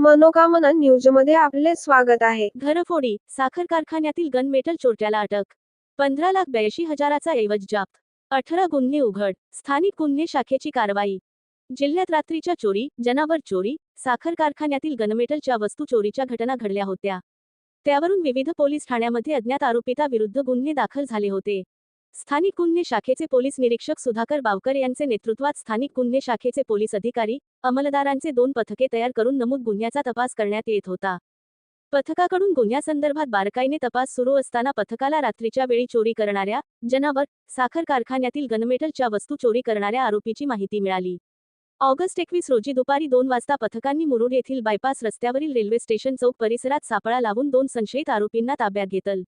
मनोकामना न्यूजमध्ये आपले स्वागत आहे. घरफोडी साखर कारखान्यातील गनमेटल चोरट्याला अटक पंधरा लाख ब्याऐंशी हजाराचा ऐवज जाप्त अठरा गुन्हे उघड स्थानिक गुन्हे शाखेची कारवाई जिल्ह्यात रात्रीच्या चोरी जनावर चोरी साखर कारखान्यातील गनमेटलच्या वस्तू चोरीच्या घटना घडल्या होत्या. त्यावरून विविध पोलीस ठाण्यामध्ये अज्ञात आरोपिताविरुद्ध गुन्हे दाखल झाले होते. स्थानिक गुन्हे शाखेचे पोलीस निरीक्षक सुधाकर बावकर यांचे नेतृत्वात स्थानिक गुन्हे शाखेचे पोलीस अधिकारी अंमलदारांचे दोन पथके तयार करून नमूद गुन्ह्याचा तपास करण्यात येत होता. पथकाकडून गुन्ह्यासंदर्भात बारकाईने तपास सुरू असताना पथकाला रात्रीच्या वेळी चोरी करणाऱ्या जनावर साखर कारखान्यातील गनमेटलच्या वस्तू चोरी करणाऱ्या आरोपीची माहिती मिळाली. ऑगस्ट एकवीस रोजी दुपारी दोन वाजता पथकांनी मुरुड येथील बायपास रस्त्यावरील रेल्वे स्टेशन चौक परिसरात सापळा लावून दोन संशयित आरोपींना ताब्यात घेतल.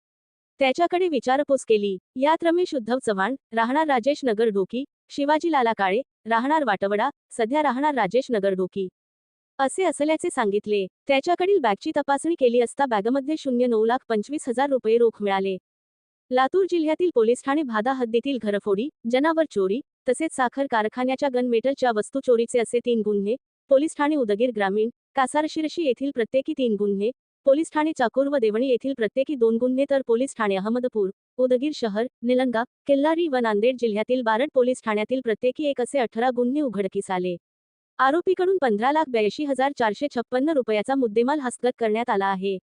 त्याच्याकडे विचारपूस केली. यात रमेश उद्धव चव्हाण राहणार राजेश नगर ढोकी शिवाजी लाला काळे राहणार वाटवडा सध्या राहणार राजेश नगर ढोकी. असे असल्याचे सांगितले. त्याच्याकडील बॅगची तपासणी केली असता बॅगमध्ये शून्य नऊ लाख पंचवीस हजार रुपये रोख मिळाले. लातूर जिल्ह्यातील पोलीस ठाणे भादा हद्दीतील घरफोडी जनावर चोरी तसेच साखर कारखान्याच्या गनमेटलच्या वस्तू चोरीचे असे तीन गुन्हे पोलीस ठाणे उदगीर ग्रामीण कासारशिरशी येथील प्रत्येकी तीन गुन्हे पोलीस ठाणे चाकूर व देवणी येथील प्रत्येकी दोन गुन्हे तर पोलीस ठाणे अहमदपूर उदगीर शहर निलंगा किल्लारी व नांदेड जिल्ह्यातील बारड पोलीस ठाण्यातील प्रत्येकी एक असे अठरा गुन्हे उघडकीस आले. आरोपीकडून पंधरा लाख ब्याऐंशी हजार चारशे छप्पन्न रुपयाचा मुद्देमाल हस्तगत करण्यात आला आहे.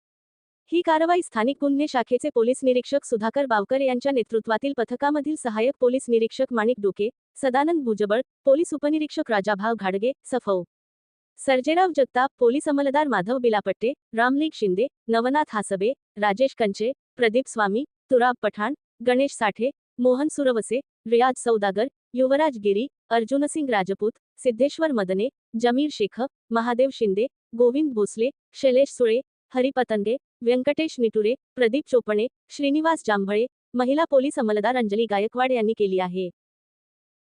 ही कारवाई स्थानिक गुन्हे शाखेचे पोलीस निरीक्षक सुधाकर बावकर यांच्या नेतृत्वातील पथकामधील सहाय्यक पोलीस निरीक्षक माणिक डोके सदानंद भुजबळ पोलीस उपनिरीक्षक राजाभाव घाडगे सफौ. सर्जेराव जगताप पोलीस अंमलदार माधव बिलापट्टे रामलिंग शिंदे नवनाथ हासबे राजेश कंचे प्रदीप स्वामी तुराब पठाण गणेश साठे मोहन सुरवसे रियाज सौदागर युवराज गिरी अर्जुनसिंग राजपूत सिद्धेश्वर मदने जमीर शेख महादेव शिंदे गोविंद भोसले शैलेश सुळे हरिपतंगे व्यंकटेश निटुरे प्रदीप चोपणे श्रीनिवास जांभळे महिला पोलीस अंमलदार अंजली गायकवाड यांनी केली आहे.